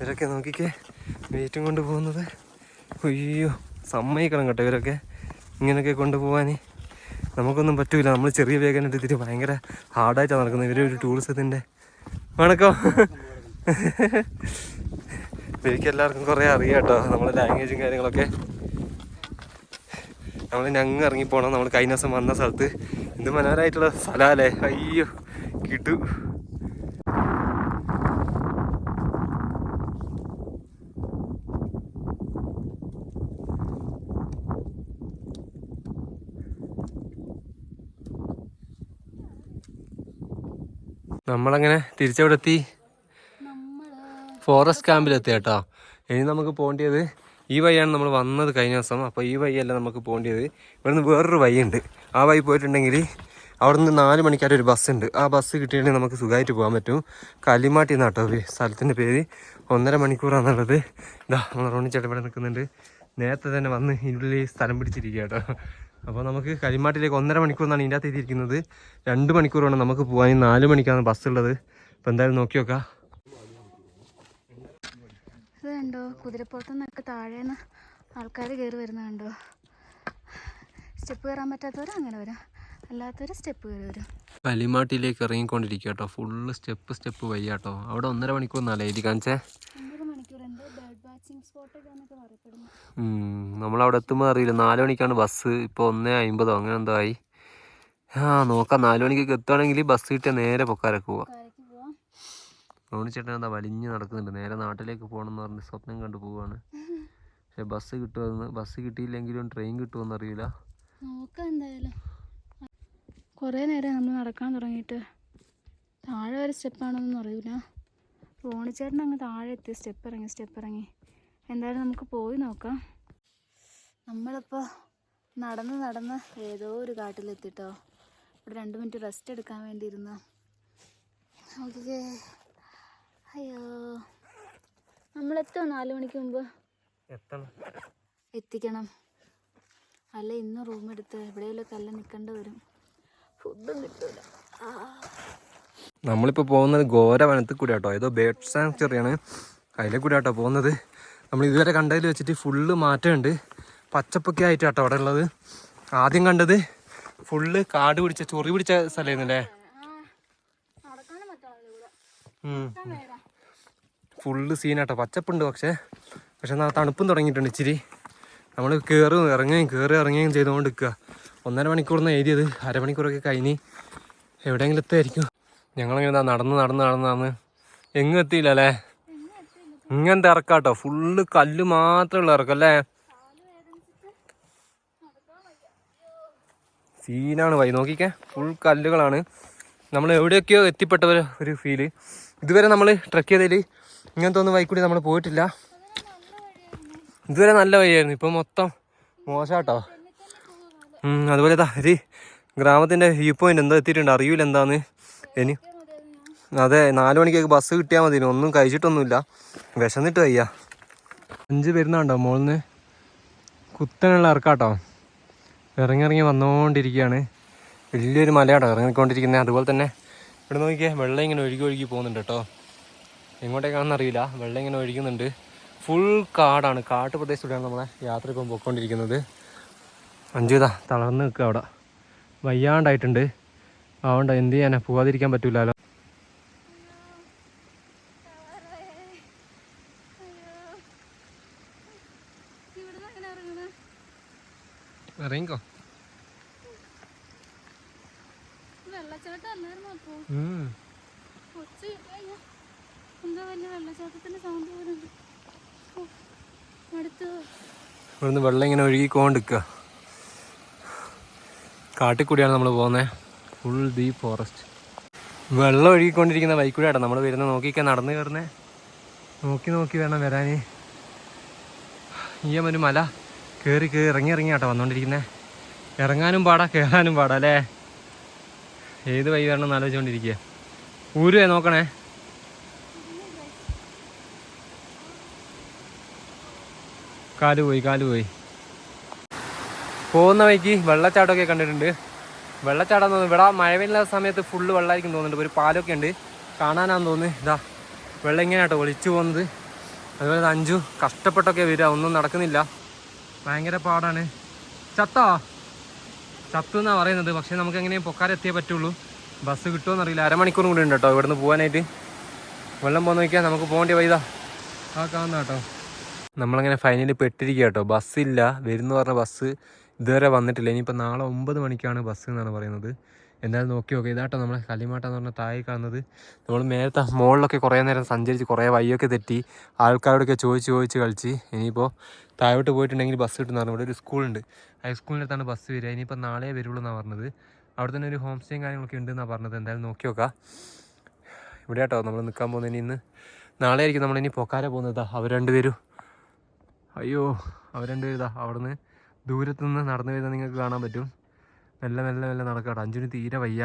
ഇവരൊക്കെ നോക്കിക്കേ വെയിറ്റും കൊണ്ട് പോകുന്നത്. അയ്യോ സമ്മതിക്കണം കേട്ടോ ഇവരൊക്കെ. ഇങ്ങനെയൊക്കെ കൊണ്ടുപോകാൻ നമുക്കൊന്നും പറ്റൂല. നമ്മൾ ചെറിയ വേഗം എടുത്തിട്ട് ഭയങ്കര ഹാർഡായിട്ടാണ് നടക്കുന്നത്. ഇവരൊരു ടൂറിസത്തിന്റെ വണക്കം. ഇവർക്ക് എല്ലാവർക്കും കുറേ അറിയാം കേട്ടോ. നമ്മുടെ ലാംഗ്വേജും കാര്യങ്ങളൊക്കെ. നമ്മൾ ഞങ്ങൾ ഇറങ്ങിപ്പോണം നമ്മൾ കഴിഞ്ഞ ദിവസം വന്ന സ്ഥലത്ത്. എന്ത് മനോഹരമായിട്ടുള്ള സ്ഥലമല്ലേ? അയ്യോ കിട്ടു നമ്മളങ്ങനെ തിരിച്ചവിടെ എത്തി നമ്മൾ ഫോറസ്റ്റ് ക്യാമ്പിലെത്തി കേട്ടോ. ഇനി നമുക്ക് പോകേണ്ടത് ഈ വഴിയാണ് നമ്മൾ വന്നത് കഴിഞ്ഞ ദിവസം. അപ്പോൾ ഈ വഴിയല്ല നമുക്ക് പോകേണ്ടത്. ഇവിടുന്ന് വേറൊരു വഴിയുണ്ട്. ആ വഴി പോയിട്ടുണ്ടെങ്കിൽ അവിടെ നിന്ന് നാല് മണിക്കാർ ഒരു ബസ് ഉണ്ട്. ആ ബസ് കിട്ടിയിട്ടുണ്ടെങ്കിൽ നമുക്ക് സുഖമായിട്ട് പോകാൻ പറ്റും. കലിമാട്ടി എന്നാട്ടോ സ്ഥലത്തിന്റെ പേര്. ഒന്നര മണിക്കൂറാണെന്നുള്ളത് ഇതാ നമ്മൾ റോണി ചേട്ടൻ ഇവിടെ നിൽക്കുന്നുണ്ട്. നേരത്തെ തന്നെ വന്ന് ഇതിനുള്ളിൽ സ്ഥലം പിടിച്ചിരിക്കുക കേട്ടോ. അപ്പോൾ നമുക്ക് കലിമാട്ടിലേക്ക് ഒന്നര മണിക്കൂർ എന്നാണ് ഇതിന്റെ അകത്ത് എത്തിയിരിക്കുന്നത്. രണ്ട് മണിക്കൂറാണ് നമുക്ക് പോകാൻ. നാല് മണിക്കാണ് ബസ് ഉള്ളത്. അപ്പോൾ എന്തായാലും നോക്കി നോക്കാം. ഇത് കണ്ടോ? കുതിരപ്പുറത്തു നിന്നൊക്കെ താഴേന്ന് ആൾക്കാർ കയറി വരുന്ന കണ്ടോ? സ്റ്റെപ്പ് കയറാൻ പറ്റാത്തവർ അങ്ങനെ വരാം. അല്ലാത്തവർ സ്റ്റെപ്പ് കയറി വരും. കലിമാട്ടിലേക്ക് ഇറങ്ങിക്കൊണ്ടിരിക്കുക കേട്ടോ. ഫുള്ള് സ്റ്റെപ്പ് സ്റ്റെപ്പ് വയ്യാട്ടോ. അവിടെ ഒന്നര മണിക്കൂർ നല്ല എഴുതി കാണിച്ചേ? നമ്മളവിടെ എത്തുമ്പോൾ അറിയില്ല. നാല് മണിക്കാണ് ബസ്. ഇപ്പോൾ ഒന്നേ അമ്പതോ അങ്ങനെ എന്തോ ആയി. ആ നോക്കാം. നാല് മണിക്കൊക്കെ എത്തുകയാണെങ്കിൽ ബസ് കിട്ടിയാൽ നേരെ പൊക്കാരൊക്കെ പോവാം. റോണി ചേട്ടൻ എന്താ വലിഞ്ഞ് നടക്കുന്നുണ്ട്? നേരെ നാട്ടിലേക്ക് പോകണം എന്ന് പറഞ്ഞ് സ്വപ്നം കണ്ടു പോവാണ് പക്ഷെ ബസ് കിട്ടുമെന്ന് ബസ് കിട്ടിയില്ലെങ്കിലും ട്രെയിൻ കിട്ടുമെന്ന് അറിയില്ല നോക്കാം എന്തായാലും കുറേ നേരം നമ്മൾ നടക്കാൻ തുടങ്ങിയിട്ട് താഴെ വരെ സ്റ്റെപ്പാണോന്നൊന്നും അറിയില്ല. റോണിച്ചേട്ടൻ അങ്ങ് താഴെ എത്തി സ്റ്റെപ്പ് ഇറങ്ങി സ്റ്റെപ്പ് ഇറങ്ങി എന്തായാലും നമുക്ക് പോയി നോക്കാം. നമ്മളിപ്പോൾ നടന്ന് നടന്ന് ഏതോ ഒരു കാട്ടിലെത്തിട്ടോ. ഇവിടെ രണ്ട് മിനിറ്റ് റെസ്റ്റ് എടുക്കാൻ വേണ്ടി ഇരുന്ന ഓക്കെ അയ്യോ. നമ്മളെത്തോ നാല് മണിക്ക് മുമ്പ്? എത്തണം. എത്തിക്കണം. അല്ല ഇന്ന് റൂം എടുത്ത് എവിടെയെങ്കിലുമൊക്കെ കല്ല് നിൽക്കേണ്ടി വരും. ഫുഡും കിട്ടൂല. ആ. നമ്മളിപ്പോൾ പോകുന്നത് ഘോര വനത്തിൽ കൂടെ കേട്ടോ ഏതോ ബേർഡ് സാങ്ച്വറിയാണ് അതിലെ കൂടെ കേട്ടോ പോകുന്നത്. നമ്മൾ ഇതുവരെ കണ്ടതിൽ വെച്ചിട്ട് ഫുള്ള് മാറ്റമുണ്ട്. പച്ചപ്പൊക്കെ ആയിട്ട് കേട്ടോ അവിടെ ഉള്ളത്. ആദ്യം കണ്ടത് ഫുള്ള് കാട് പിടിച്ച ചൊറി പിടിച്ച സ്ഥലമായിരുന്നല്ലേ നടക്കാനും പറ്റാണല്ലോ ഇവിടെ ഉം. വേരാ ഫുള്ള് സീനാട്ടോ പച്ചപ്പുണ്ട് പക്ഷേ. പക്ഷെ എന്നാൽ തണുപ്പും തുടങ്ങിയിട്ടുണ്ട് ഇച്ചിരി. നമ്മൾ കയറും ഇറങ്ങുകയും കയറി ഇറങ്ങുകയും ചെയ്തുകൊണ്ട് നിൽക്കുക. ഒന്നര മണിക്കൂറിന്ന് എഴുതിയത്. അരമണിക്കൂറൊക്കെ കഴിഞ്ഞ് എവിടെയെങ്കിലും എത്തുമായിരിക്കും. ഞങ്ങളിങ്ങനെ നടന്ന് നടന്ന് നടന്ന് നടന്ന് എങ്ങും എത്തിയില്ല അല്ലേ? ഇങ്ങനത്തെ ഇറക്കാട്ടോ. ഫുള്ള് കല്ല് മാത്രമുള്ള ഇറക്കും അല്ലേ? സീനാണ് വൈ നോക്കിക്കേ. ഫുൾ കല്ലുകളാണ്. നമ്മൾ എവിടെയൊക്കെയോ എത്തിപ്പെട്ട ഒരു ഫീൽ ഇതുവരെ നമ്മൾ ട്രക്ക് ചെയ്തതിൽ ഇങ്ങനത്തെ ഒന്നും വഴിക്കൂടി നമ്മൾ പോയിട്ടില്ല. ഇതുവരെ നല്ല വഴിയായിരുന്നു. ഇപ്പം മൊത്തം മോശാട്ടോ. അതുപോലെ ഇതാ ഒരു ഗ്രാമത്തിന്റെ വ്യൂ പോയിന്റ് എന്താ എത്തിയിട്ടുണ്ട്. അറിയില്ല എന്താന്ന്. ഇനി അതെ നാല് മണിക്കൊക്കെ ബസ് കിട്ടിയാൽ മതി. ഒന്നും കഴിച്ചിട്ടൊന്നുമില്ല. വിശന്നിട്ട് വയ്യ. അഞ്ച് വരുന്നുണ്ടോ മോളിന്ന്? കുത്തനുള്ള ഇറക്കാട്ടോ ഇറങ്ങി ഇറങ്ങി വന്നുകൊണ്ടിരിക്കുകയാണ് വലിയൊരു മലയാട്ടോ ഇറങ്ങിക്കൊണ്ടിരിക്കുന്നത്. അതുപോലെ തന്നെ ഇവിടെ നോക്കിയാൽ വെള്ളം ഇങ്ങനെ ഒഴുകി ഒഴുകി പോകുന്നുണ്ട് കേട്ടോ. എങ്ങോട്ടേക്കാണെന്ന് അറിയില്ല വെള്ളം ഇങ്ങനെ ഒഴിക്കുന്നുണ്ട് ഫുൾ കാടാണ്. കാട്ട് പ്രദേശത്തൂടെയാണ് നമ്മളെ യാത്ര ഇപ്പം പോയിക്കൊണ്ടിരിക്കുന്നത്. അഞ്ചുതാ തളർന്ന് നിൽക്കുക അവിടെ. വയ്യാണ്ടായിട്ടുണ്ട്. അതുകൊണ്ട് എന്ത് ചെയ്യാനാ? പോവാതിരിക്കാൻ പറ്റൂലല്ലോ ഇറങ്ങിക്കോ. വെള്ളച്ചാട്ടം അല്ലായിരുന്നു. കൊച്ചു ഇവിടുന്ന് വെള്ളം ഇങ്ങനെ ഒഴുകിക്കൊണ്ടിരിക്കുക കാട്ടിൽ കൂടിയാണ് നമ്മൾ പോകുന്നത് ഫുൾ ദീ ഫോറസ്റ്റ് വെള്ളം ഒഴുകിക്കൊണ്ടിരിക്കുന്ന ആട്ടോ നമ്മൾ വരുന്ന നോക്കിയൊക്കെ നടന്നു കയറുന്നേ. നോക്കി നോക്കി വേണം വരാൻ ഈ ഒരു മല. കയറി കയറി ഇറങ്ങി ഇറങ്ങി ആട്ടോ വന്നുകൊണ്ടിരിക്കുന്നത് ഇറങ്ങാനും പാടാ കയറാനും പാടാ അല്ലേ? ഏത് വഴി വരണം എന്ന് ആലോചിച്ചുകൊണ്ടിരിക്കുക ഊരുവേ നോക്കണേ. കാൽ പോയി കാൽ പോയി പോകുന്ന വഴിക്ക് വെള്ളച്ചാട്ടമൊക്കെ കണ്ടിട്ടുണ്ട്. വെള്ളച്ചാട്ടം തോന്നുന്നു ഇവിടെ മഴവില്ല സമയത്ത് ഫുള്ള് വെള്ളമായിരിക്കും തോന്നുന്നുണ്ട്. ഒരു പാലൊക്കെ ഉണ്ട്. കാണാനാന്ന് തോന്നുന്നു. ഇതാ വെള്ളം ഇങ്ങനെയാട്ടോ ഒളിച്ചു പോകുന്നത്. അതുപോലെ അഞ്ചു കഷ്ടപ്പെട്ടൊക്കെ വരിക. ഒന്നും നടക്കുന്നില്ല. ഭയങ്കര പാടാണ്. ചത്തോ? ചത്തു എന്നാണ് പറയുന്നത്. പക്ഷേ നമുക്ക് എങ്ങനെയും പൊക്കാരെത്തിയേ പറ്റുള്ളൂ. ബസ് കിട്ടുമോ അറിയില്ല അരമണിക്കൂറും കൂടി ഉണ്ട് കേട്ടോ. ഇവിടുന്ന് പോകാനായിട്ട് വെള്ളം പോകുന്ന നോക്കിയാൽ നമുക്ക് പോകേണ്ടി വൈതാ ആ കാണുന്ന കേട്ടോ നമ്മളങ്ങനെ ഫൈനലി പെട്ടിരിക്കുക കേട്ടോ ബസ്സില്ല. വരുന്നു പറഞ്ഞ ബസ് ഇതുവരെ വന്നിട്ടില്ല. ഇനിയിപ്പോൾ നാളെ ഒമ്പത് മണിക്കാണ് ബസ് എന്നാണ് പറയുന്നത്. എന്തായാലും നോക്കി നോക്കി. ഇതാട്ടോ നമ്മളെ കലിമാട്ട എന്ന് പറഞ്ഞ താഴെ കാണുന്നത്. നമ്മൾ നേരത്തെ മുകളിലൊക്കെ കുറേ നേരം സഞ്ചരിച്ച് കുറേ വഴിയൊക്കെ തെറ്റി ആൾക്കാരോടൊക്കെ ചോദിച്ച് ചോദിച്ച് കളിച്ച് ഇനിയിപ്പോൾ താഴോട്ട് പോയിട്ടുണ്ടെങ്കിൽ ബസ് കിട്ടുന്ന പറഞ്ഞു ഇവിടെ ഒരു സ്കൂളുണ്ട്. ഹൈസ്കൂളിന്റെ അടുത്താണ് ബസ് വരിക. ഇനിയിപ്പോൾ നാളെ വരുള്ളൂ എന്നാണ് പറഞ്ഞത്. അവിടെ തന്നെ ഒരു ഹോം സ്റ്റേയും കാര്യങ്ങളൊക്കെ ഉണ്ടെന്നാണ് പറഞ്ഞത്. എന്തായാലും നോക്കി നോക്കാം. ഇവിടെ കേട്ടോ നമ്മൾ നിൽക്കാൻ പോകുന്നതിന് ഇന്ന് നാളെ ആയിരിക്കും നമ്മളിനി പൊക്കാരെ പോകുന്നത്. അവർ രണ്ടുപേരും അയ്യോ അവരെന്റെ ഇതാ അവിടുന്ന് ദൂരത്തുനിന്ന് ദൂരത്തു നിന്ന് നടന്നു വരുന്നത് നിങ്ങൾക്ക് കാണാൻ പറ്റും. മെല്ലെ മെല്ലെ മെല്ലെ നടക്കാട്ടോ. അഞ്ചിന് തീരെ വയ്യ.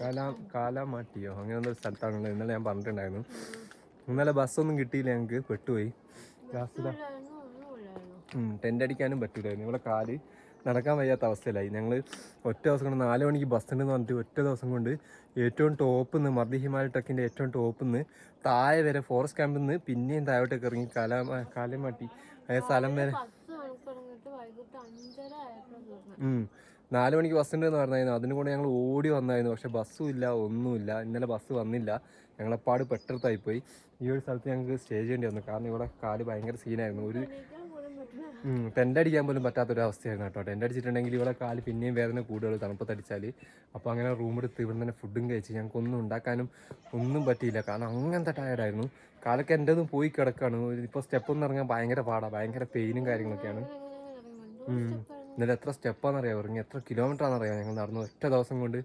കാലാ കാലാമാട്ടിയോ? അങ്ങനെ ഒരു സ്ഥലത്താണ് ഇന്നലെ ഞാൻ പറഞ്ഞിട്ടുണ്ടായിരുന്നു. ഇന്നലെ ബസ്സൊന്നും കിട്ടിയില്ല ഞങ്ങൾക്ക് പെട്ടുപോയി. ലാസ്റ്റ് ടെന്റ് അടിക്കാനും പറ്റൂലായിരുന്നു. ഇവിടെ കാൽ നടക്കാൻ വയ്യാത്ത അവസ്ഥയിലായി. ഞങ്ങൾ ഒറ്റ ദിവസം കൊണ്ട് നാല് മണിക്ക് ബസ് ഉണ്ടെന്ന് പറഞ്ഞിട്ട് ഒറ്റ ദിവസം കൊണ്ട് ഏറ്റവും ടോപ്പിൽ നിന്ന് മർദ്ദി ഹിമാലയ ട്രക്കിന്റെ ഏറ്റവും ടോപ്പിൽ നിന്ന് താഴെ വരെ ഫോറസ്റ്റ് ക്യാമ്പിൽ നിന്ന് പിന്നെയും താഴോട്ടേക്ക് ഇറങ്ങി കാലാ കാലമാട്ടി അതായത് സ്ഥലം വരെ. നാല് മണിക്ക് ബസ് ഉണ്ടെന്ന് പറഞ്ഞായിരുന്നു. അതിന് കൂടെ ഞങ്ങൾ ഓടി വന്നായിരുന്നു. പക്ഷെ ബസ്സും ഇല്ല ഒന്നുമില്ല. ഇന്നലെ ബസ് വന്നില്ല. ഞങ്ങളെപ്പാട് പെട്ടെടുത്തായി പോയി ഈ ഒരു സ്ഥലത്ത് ഞങ്ങൾക്ക് സ്റ്റേ ചെയ്യേണ്ടി വന്നു. കാരണം ഇവിടെ കാൽ ഭയങ്കര സീനായിരുന്നു ഒരു ടെന്റ് അടിക്കാൻ പോലും പറ്റാത്തൊരു അവസ്ഥയായിരുന്നു കേട്ടോ. ടെന്റ് അടിച്ചിട്ടുണ്ടെങ്കിൽ ഇവിടെ കാൽ പിന്നെയും വേദന കൂടുതൽ തണുപ്പത്തടിച്ചാൽ അപ്പോൾ അങ്ങനെ റൂം എടുത്ത് ഇവിടെ തന്നെ ഫുഡും കഴിച്ച് ഞങ്ങൾക്ക് ഒന്നും ഉണ്ടാക്കാനും ഒന്നും പറ്റിയില്ല. കാരണം അങ്ങനത്തെ ടയർഡായിരുന്നു കാലൊക്കെ എന്റെതും പോയി കിടക്കാണ്. ഇപ്പോൾ സ്റ്റെപ്പൊന്നും ഇറങ്ങാൻ ഭയങ്കര പാടാണ് ഭയങ്കര പെയിനും കാര്യങ്ങളൊക്കെയാണ്. എന്നാലും എത്ര സ്റ്റെപ്പാണെന്നറിയാം ഇറങ്ങി എത്ര കിലോമീറ്റർ ആണെന്നറിയാം ഞങ്ങൾ നടന്നു ഒറ്റ ദിവസം കൊണ്ട്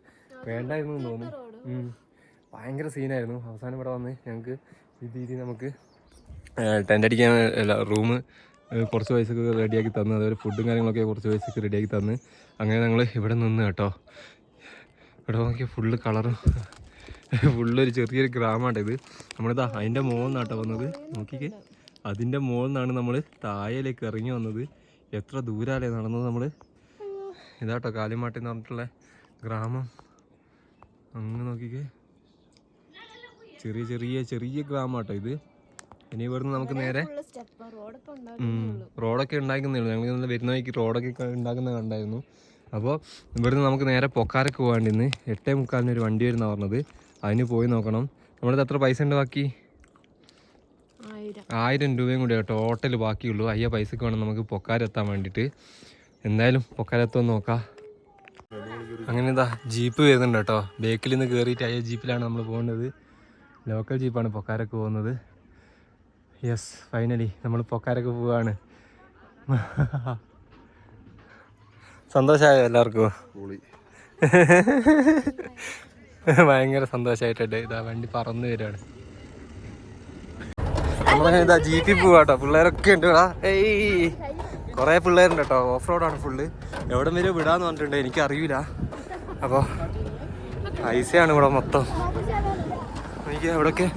വേണ്ടായിരുന്നു എന്ന് തോന്നുന്നു. ഭയങ്കര സീനായിരുന്നു അവസാനം ഇവിടെ വന്ന് ഞങ്ങൾക്ക് ഈ രീതി നമുക്ക് ടെന്റ് അടിക്കാൻ റൂം കുറച്ച് പൈസക്ക് റെഡിയാക്കി തന്ന് അതുപോലെ ഫുഡും കാര്യങ്ങളൊക്കെ കുറച്ച് പൈസക്ക് റെഡിയാക്കി തന്ന്. അങ്ങനെ ഞങ്ങൾ ഇവിടെ നിന്ന് കേട്ടോ. ഇവിടെ നോക്കിയ ഫുള്ള് കളറും ഫുള്ളൊരു ചെറിയൊരു ഗ്രാമമാണ് ഇത്. നമ്മളിതാ അതിന്റെ മുകളിൽ വന്നത്. നോക്കിക്കേ. അതിന്റെ മുകളിൽ നമ്മൾ താഴേലേക്ക് ഇറങ്ങി വന്നത്. എത്ര ദൂരാലേ നടന്നത് നമ്മൾ ഇതാട്ടോ കാലിമാട്ടി എന്ന് പറഞ്ഞിട്ടുള്ള ഗ്രാമം. അങ്ങ് നോക്കിക്കേ. ചെറിയ ചെറിയ ചെറിയ ഗ്രാമമാട്ടോ ഇത്. ഇനി ഇവിടുന്ന് നമുക്ക് നേരെ റോഡൊക്കെ ഉണ്ടാക്കുന്നേ ഉള്ളൂ. ഞങ്ങൾ ഇന്നലെ വരുന്ന വഴിക്ക് റോഡൊക്കെ ഉണ്ടാക്കുന്ന കണ്ടായിരുന്നു. അപ്പോൾ ഇവിടുന്ന് നമുക്ക് നേരെ പൊക്കാരക്ക് പോകാണ്ട് ഇന്ന് എട്ടേ മുക്കാലിന് ഒരു വണ്ടി വരുന്ന പറഞ്ഞത്. അതിന് പോയി നോക്കണം. നമ്മളിത് എത്ര പൈസ ഉണ്ട് ബാക്കി? ആയിരം. രൂപയും കൂടി ടോട്ടൽ ബാക്കിയുള്ളൂ. അയ്യ പൈസക്ക് വേണം നമുക്ക് പൊക്കാരെത്താൻ വേണ്ടിയിട്ട്. എന്തായാലും പൊക്കാരെത്തുമെന്ന് നോക്കാം. അങ്ങനെ ഇതാ ജീപ്പ് വരുന്നുണ്ട് കേട്ടോ. ബേക്കിൽ നിന്ന് കയറിയിട്ട് അയ്യ ജീപ്പിലാണ് നമ്മൾ പോകുന്നത് ലോക്കൽ ജീപ്പാണ് പൊക്കാരൊക്കെ പോകുന്നത്. യെസ് ഫൈനലി നമ്മൾ പൊക്കാരൊക്കെ പോവാണ്. സന്തോഷമായോ എല്ലാവർക്കും? ഭയങ്കര സന്തോഷമായിട്ടുണ്ട് ഇതാ വണ്ടി പറന്നു വരികയാണ്. നമ്മളങ്ങനെ ഇതാ ജീപ്പിൽ പോവാട്ടോ പിള്ളേരൊക്കെ ഉണ്ട് ഇവിടെ. ഏയ്. കുറേ പിള്ളേരുണ്ട് കേട്ടോ ഓഫ് റോഡാണ് ഫുള്ള്. എവിടെ വരെ വിടാന്ന് പറഞ്ഞിട്ടുണ്ട്. എനിക്ക് അറിയില്ല അപ്പോൾ പൈസയാണ് ഇവിടെ മൊത്തം. എനിക്ക് എവിടെയൊക്കെ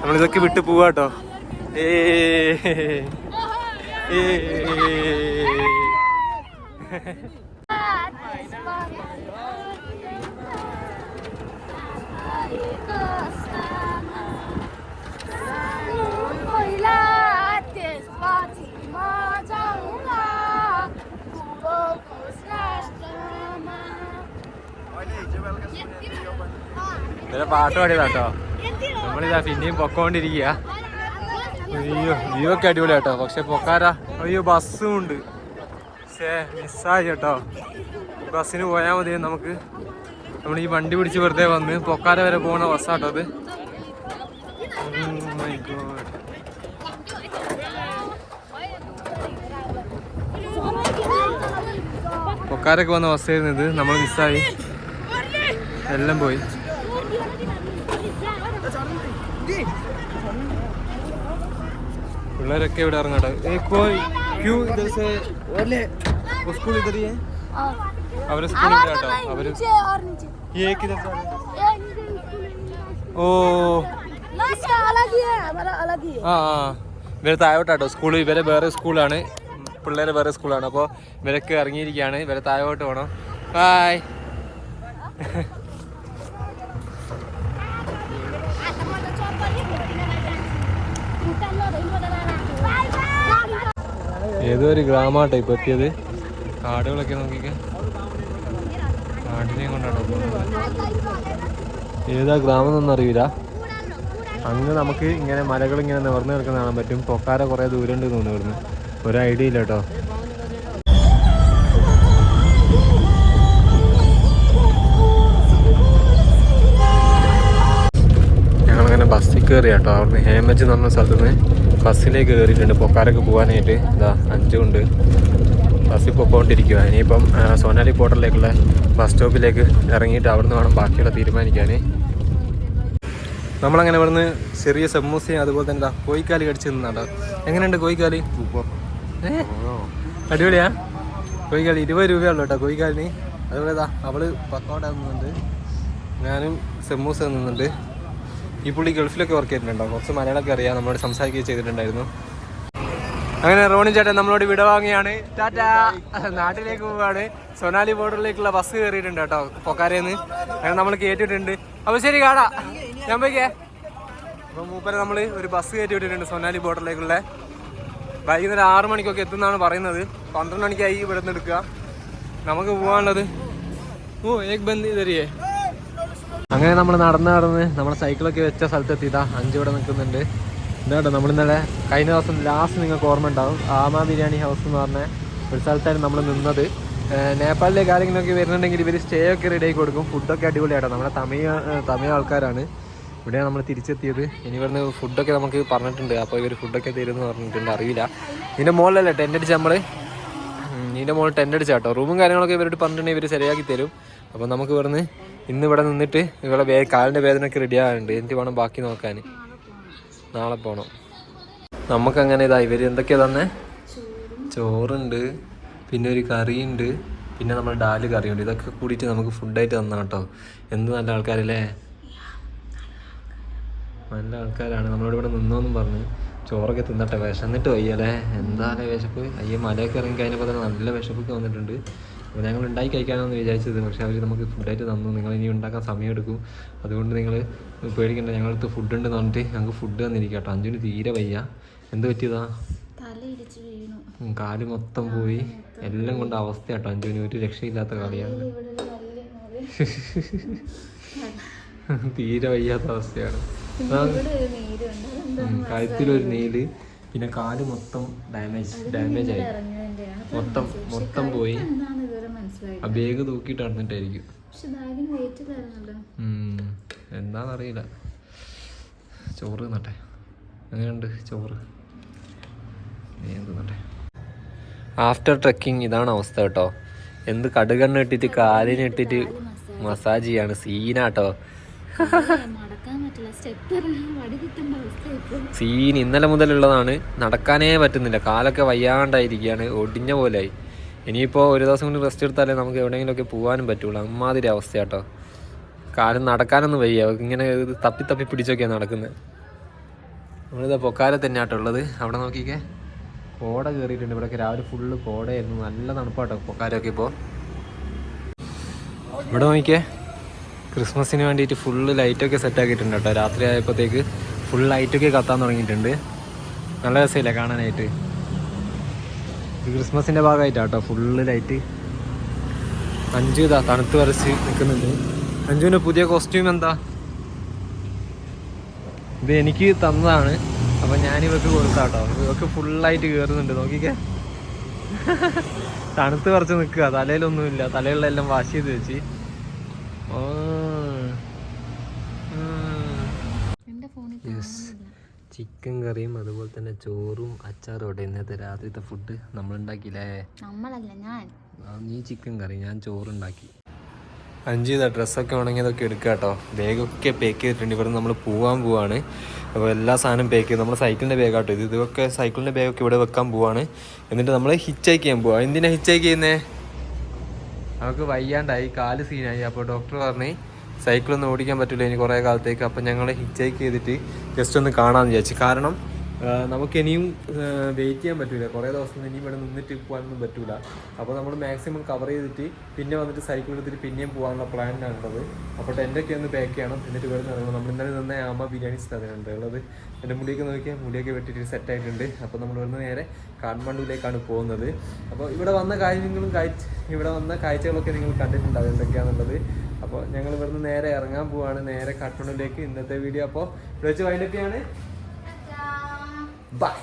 നമ്മളിതൊക്കെ വിട്ട് പോവാട്ടോ പാട്ട് പാടിയതാട്ടോ. നമ്മളിതാ പിന്നെയും പൊക്കോണ്ടിരിക്കുക അയ്യോ വ്യൂ ഒക്കെ അടിപൊളി കേട്ടോ. പക്ഷെ പൊക്കാര. അയ്യോ ബസ്സും ഉണ്ട്. പക്ഷേ മിസ്സായി കേട്ടോ. ബസ്സിന് പോയാൽ മതി നമുക്ക്. നമ്മൾ ഈ വണ്ടി പിടിച്ച് വെറുതെ വന്ന് പൊക്കാര വരെ പോകുന്ന ബസ്സാട്ടോ അത് Oh. പൊക്കാരൊക്കെ വന്ന ബസ്സായിരുന്നു ഇത്. നമ്മൾ മിസ്സായി. എല്ലാം പോയി. പിള്ളേരൊക്കെ ഇവിടെ ഇറങ്ങട്ടെ. സ്കൂൾ ഇതർ അവർ ഓ. ആ ഇവരെ താഴോട്ടാട്ടോ. സ്കൂൾ ഇവരെ വേറെ സ്കൂളാണ് പിള്ളേരെ വേറെ സ്കൂളാണ് അപ്പോൾ ഇവരൊക്കെ ഇറങ്ങിയിരിക്കുകയാണ്. ഇവരെ താഴോട്ട് പോണം. ബായ് ഏതോ ഒരു ഗ്രാമമാട്ടോ ഇപ്പൊ എത്തിയത്? കാടുകളൊക്കെ നോക്കിക്കേ. കാടിനെയും കൊണ്ടാണോ ഏതാ ഗ്രാമം എന്നൊന്നും അറിയില്ല അങ്ങ് നമുക്ക് ഇങ്ങനെ മലകൾ ഇങ്ങനെ നിവർന്ന് നിൽക്കുന്ന കാണാൻ പറ്റും. പൊക്കാര കുറേ ദൂരം ഉണ്ട് തോന്നുന്നു ഇവിടുന്ന്. ഒരു ഐഡിയ ഇല്ല കേട്ടോ. ബസ്സിൽ കയറി കേട്ടോ അവിടുന്ന് ഹേമജ് എന്ന് പറഞ്ഞ സ്ഥലത്തു നിന്ന് ബസ്സിലേക്ക് കയറിയിട്ടുണ്ട്. പൊക്കാരൊക്കെ പോകാനായിട്ട്. ഇതാ അഞ്ചുകൊണ്ട് ബസ്സിൽ പൊക്കോണ്ടിരിക്കുക ഇനിയിപ്പം സോനാലി പോർട്ടലിലേക്കുള്ള ബസ് സ്റ്റോപ്പിലേക്ക് ഇറങ്ങിയിട്ട് അവിടുന്ന് വേണം ബാക്കിയുള്ള തീരുമാനിക്കാൻ നമ്മളങ്ങനെ ഇവിടുന്ന് ചെറിയ സമൂസയും അതുപോലെ തന്നെ ഇതാ കോയിക്കാലി കടിച്ച് നിന്നാട്ടോ എങ്ങനെയുണ്ട് കോയിക്കാലി? ഏഹ് അടിപൊളിയാ? കോയിക്കാലി ഇരുപത് രൂപയുള്ളൂ കേട്ടോ കോഴിക്കാലിന് അതുപോലെ ഇതാ അവൾ പക്കോട നിന്നുണ്ട് ഞാനും സമൂസ നിന്നുണ്ട് ഈ പുള്ളി ഗൾഫിലൊക്കെ വർക്ക് ചെയ്തിട്ടുണ്ടോ? കുറച്ച് മലയാളമൊക്കെ അറിയാം. നമ്മളോട് സംസാരിക്കുകയും ചെയ്തിട്ടുണ്ടായിരുന്നു. അങ്ങനെ റോണി ചേട്ടൻ നമ്മളോട് വിട വാങ്ങിയാണ് ടാറ്റാ. നാട്ടിലേക്ക് പോവാണ് സൊനാലി ബോർഡറിലേക്കുള്ള ബസ് കയറിയിട്ടുണ്ട് കേട്ടോ പൊക്കാരേന്ന്. അങ്ങനെ നമ്മൾ കയറ്റിയിട്ടുണ്ട് അപ്പൊ ശരി കാടാ ഞാൻ പോയിക്കേ അപ്പൊ മൂപ്പരെ നമ്മൾ ഒരു ബസ് കയറ്റി വിട്ടിട്ടുണ്ട് സൊനാലി ബോർഡറിലേക്കുള്ള. വൈകുന്നേരം ആറു മണിക്കൊക്കെ എത്തുന്നാണ് പറയുന്നത്. പന്ത്രണ്ട് മണിക്കായി ഇവിടെ നിന്ന് എടുക്കുക. നമുക്ക് പോകാനുള്ളത് ഓ ഏക് ബന്ദി തരിയേ അങ്ങനെ നമ്മൾ നടന്ന് നടന്ന് നമ്മുടെ സൈക്കിളൊക്കെ വെച്ച സ്ഥലത്തെത്തിയതാ അഞ്ചു ഇവിടെ നിൽക്കുന്നുണ്ട്. എന്താട്ടോ നമ്മൾ ഇന്നലെ കഴിഞ്ഞ ദിവസം ലാസ്റ്റ് നിങ്ങൾക്ക് ഓർമ്മ ഉണ്ടാവും. ആമ ബിരിയാണി ഹൗസ് എന്ന് പറഞ്ഞ ഒരു സ്ഥലത്തായിരുന്നു നമ്മൾ നിന്നത്. നേപ്പാളിലെ ആരെങ്കിലുമൊക്കെ വരുന്നുണ്ടെങ്കിൽ ഇവർ സ്റ്റേ ഒക്കെ റെഡി ആക്കി കൊടുക്കും. ഫുഡൊക്കെ അടിപൊളിയാട്ടോ നമ്മുടെ തമിഴ് തമിഴ് ആൾക്കാരാണ്. ഇവിടെയാണ് നമ്മൾ തിരിച്ചെത്തിയത്. ഇനി ഇവിടുന്ന് ഫുഡൊക്കെ നമുക്ക് പറഞ്ഞിട്ടുണ്ട്. അപ്പോൾ ഇവർ ഫുഡൊക്കെ തരുമെന്ന് പറഞ്ഞിട്ടുണ്ട്. അറിയില്ല. ഇതിന്റെ മുകളിലല്ലേ ടെന്റ് അടിച്ച് നമ്മൾ ഇതിന്റെ മുകളിൽ ടെന്റ് അടിച്ചാട്ടോ റൂമും കാര്യങ്ങളൊക്കെ ഇവരോട് പറഞ്ഞിട്ടുണ്ടെങ്കിൽ ഇവർ ശരിയാക്കി തരും. അപ്പോൾ നമുക്ക് ഇവിടുന്ന് ഇന്ന് ഇവിടെ നിന്നിട്ട് ഇവിടെ വേ കാലിന്റെ വേദനയൊക്കെ റെഡി ആകാനുണ്ട്. എന്നിട്ട് വേണം ബാക്കി നോക്കാൻ? നാളെ പോകണം നമുക്കങ്ങനെ ഇതാ ഇവർ എന്തൊക്കെയാ തന്നെ? ചോറുണ്ട് പിന്നെ ഒരു കറിയുണ്ട് പിന്നെ നമ്മൾ ഡാൽ കറിയുണ്ട്. ഇതൊക്കെ കൂടിയിട്ട് നമുക്ക് ഫുഡായിട്ട് തന്നാ കേട്ടോ. എന്ത് നല്ല ആൾക്കാരല്ലേ? നല്ല ആൾക്കാരാണ്. നമ്മളോട് ഇവിടെ നിന്നോന്ന് പറഞ്ഞ് ചോറൊക്കെ തിന്നട്ടെ. വിശന്നിട്ട് വയ്യല്ലേ? എന്താണ് വിശപ്പ്? അയ്യ മലയൊക്കെ ഇറങ്ങി കഴിഞ്ഞപ്പോൾ തന്നെ നല്ല വിശപ്പൊക്കെ വന്നിട്ടുണ്ട്. അപ്പോൾ ഞങ്ങൾ ഉണ്ടാക്കി കഴിക്കാനാണെന്ന് വിചാരിച്ചത്. പക്ഷേ അവർ നമുക്ക് ഫുഡായിട്ട് തന്നു. നിങ്ങൾ ഇനി ഉണ്ടാക്കാൻ സമയമെടുക്കും. അതുകൊണ്ട് നിങ്ങൾ പേടിക്കണ്ട. ഞങ്ങളടുത്ത് ഫുഡ് ഉണ്ടെന്ന് പറഞ്ഞിട്ട് ഞങ്ങൾക്ക് ഫുഡ് തന്നിരിക്കുക കേട്ടോ. അഞ്ചിന് തീരെ വയ്യ. എന്ത് പറ്റിയതാ? കാൽ മൊത്തം പോയി. എല്ലാം കൊണ്ട് അവസ്ഥ കേട്ടോ അഞ്ചുവിന് ഒരു രക്ഷയില്ലാത്ത കളിയാണ്. തീരെ വയ്യാത്ത അവസ്ഥയാണ്. കഴുത്തിലൊരു നീൽ പിന്നെ കാൽ മൊത്തം ഡാമേജ് ഡാമേജ് ആയി. മൊത്തം മൊത്തം പോയി. മനസ്സിലായി ആ ബാഗ് തൂക്കിയിട്ട് നടന്നിട്ടായിരിക്കും പക്ഷെ ബാഗിന് വെയിറ്റ് എന്താന്നറിയില്ല. ചോറ് തിന്നട്ടെ. അങ്ങനെയുണ്ട് ചോറ്? തിന്നട്ടെ? ആഫ്റ്റർ ട്രക്കിംഗ് ഇതാണ് അവസ്ഥ കേട്ടോ. എന്ത് കടുകണ്ണ് ഇട്ടിട്ട് കാലിന് ഇട്ടിട്ട് മസാജ് ചെയ്യാണ് സീനാട്ടോ സീൻ ഇന്നലെ മുതലുള്ളതാണ്. നടക്കാനേ പറ്റുന്നില്ല. കാലൊക്കെ വയ്യാണ്ടായിരിക്കുകയാണ്. ഒടിഞ്ഞ പോലെയായി ഇനിയിപ്പോൾ ഒരു ദിവസം കൊണ്ട് റെസ്റ്റ് എടുത്താലേ നമുക്ക് എവിടെയെങ്കിലുമൊക്കെ പോകാനും പറ്റുള്ളൂ. അമ്മാതിരി അവസ്ഥ കേട്ടോ കാലം നടക്കാനൊന്നും വയ്യ. ഇങ്ങനെ തപ്പി തപ്പി പിടിച്ചൊക്കെയാണ് നടക്കുന്നത് നമ്മളിതാ പൊക്കാര തന്നെ ഉള്ളത്. അവിടെ നോക്കിക്കേ. കോട കയറിയിട്ടുണ്ട് ഇവിടെയൊക്കെ രാവിലെ ഫുള്ള് കോടയായിരുന്നു. നല്ല തണുപ്പാട്ടോ പൊക്കാലൊക്കെ ഇപ്പോൾ ഇവിടെ നോക്കിക്കേ. ക്രിസ്മസിന് വേണ്ടിയിട്ട് ഫുള്ള് ലൈറ്റൊക്കെ സെറ്റ് ആക്കിയിട്ടുണ്ട് കേട്ടോ രാത്രി ആയപ്പോഴത്തേക്ക് ഫുൾ ലൈറ്റൊക്കെ കത്താൻ തുടങ്ങിയിട്ടുണ്ട്. നല്ല രസമില്ല കാണാനായിട്ട്? ഇത് ഭാഗമായിട്ടാണ് ഭാഗമായിട്ടാട്ടോ. Full light. അഞ്ചു ഇതാ തണുത്ത് വരച്ച് നിൽക്കുന്നുണ്ട് അഞ്ചുവിന്റെ പുതിയ കോസ്റ്റ്യൂം എന്താ? ഇത് എനിക്ക് തന്നതാണ്. അപ്പം ഞാൻ ഇവർക്ക് കൊടുത്താട്ടോ. ഇവർക്ക് ഫുള്ളായിട്ട് കയറുന്നുണ്ട് നോക്കിക്കേ. തണുത്ത് കുറച്ച് നിൽക്കുക. തലയിലൊന്നുമില്ല. തലയിലെല്ലാം വാഷ് ചെയ്ത് വെച്ച്. ഓ. ചിക്കൻ കറിയും അതുപോലെ തന്നെ ചോറും അച്ചാറും അവിടെ. ഇന്നത്തെ രാത്രിത്തെ ഫുഡ് നമ്മൾ ഉണ്ടാക്കിയില്ലേ നമ്മളല്ല ഞാൻ. ആ, നീ ചിക്കൻ കറി ഞാൻ ചോറുണ്ടാക്കി. അഞ്ച് ചെയ്ത ഡ്രസ്സൊക്കെ ഉണങ്ങിയതൊക്കെ എടുക്കുക കേട്ടോ. ബാഗൊക്കെ പാക്ക് ചെയ്തിട്ടുണ്ട്. ഇവിടെ നമ്മൾ പോകാൻ പോവാണ്. അപ്പോൾ എല്ലാ സാധനം പാക്ക് ചെയ്ത് നമ്മൾ സൈക്കിളിന്റെ ബാഗ് ബാഗാട്ടോ ഇത് ഇതൊക്കെ സൈക്കിളിന്റെ ബാഗൊക്കെ ഇവിടെ വെക്കാൻ പോവാണ്. എന്നിട്ട് നമ്മൾ ഹിച്ചൈക്ക് ചെയ്യാൻ പോവാം. എന്തിനാ ഹിച്ചൈക്ക് ചെയ്യുന്നത് നമുക്ക് വയ്യാണ്ടായി കാൽ സീനായി. അപ്പോൾ ഡോക്ടർ പറഞ്ഞ് സൈക്കിളൊന്നും ഓടിക്കാൻ പറ്റില്ല ഇനി കുറേ കാലത്തേക്ക്. അപ്പം ഞങ്ങൾ ഹിച്ചൈക്ക് ചെയ്തിട്ട് ജസ്റ്റ് ഒന്ന് കാണാമെന്ന് വിചാരിച്ചു. കാരണം ആ, നമുക്ക് ഇനിയും വെയിറ്റ് ചെയ്യാൻ പറ്റില്ല കുറേ ദിവസം ഇനിയും ഇവിടെ നിന്നിട്ട് പോകാനൊന്നും പറ്റില്ല അപ്പോൾ നമ്മൾ മാക്സിമം കവർ ചെയ്തിട്ട് പിന്നെ വന്നിട്ട് സൈക്കിൾ എടുത്തിട്ട് പിന്നെയും പോകാനുള്ള പ്ലാനിലാണ് ഉള്ളത്. അപ്പോൾ ടെന്റൊക്കെ ഒന്ന് പാക്ക് ചെയ്യണം. എന്നിട്ട് ഇവിടെ നിന്ന് ഇറങ്ങണം. നമ്മൾ ഇന്നലെ നിന്ന അമ്മ ബിരിയാണി സ്ഥലമുണ്ട് ഉള്ളത് എന്റെ മുടിയൊക്കെ നോക്കിയാൽ മുടിയൊക്കെ വെട്ടിയിട്ട് സെറ്റ് ആയിട്ടുണ്ട്. അപ്പോൾ നമ്മൾ ഇവിടുന്ന് നേരെ കാഠ്മണ്ഡുവിലേക്കാണ് പോകുന്നത്. അപ്പോൾ ഇവിടെ വന്ന കാര്യങ്ങളും കാഴ്ച ഇവിടെ വന്ന കാഴ്ചകളൊക്കെ നിങ്ങൾ കണ്ടിട്ടുണ്ടാവും. എന്തൊക്കെയാണെന്നുള്ളത്. അപ്പോൾ ഞങ്ങൾ ഇവിടുന്ന് നേരെ ഇറങ്ങാൻ പോവാണ്. നേരെ കട്ടണിലേക്ക് ഇന്നത്തെ വീഡിയോ അപ്പോൾ ഇവിടെ വെച്ച് വൈൻഡപ്പ് ചെയ്യാണ്. ബൈ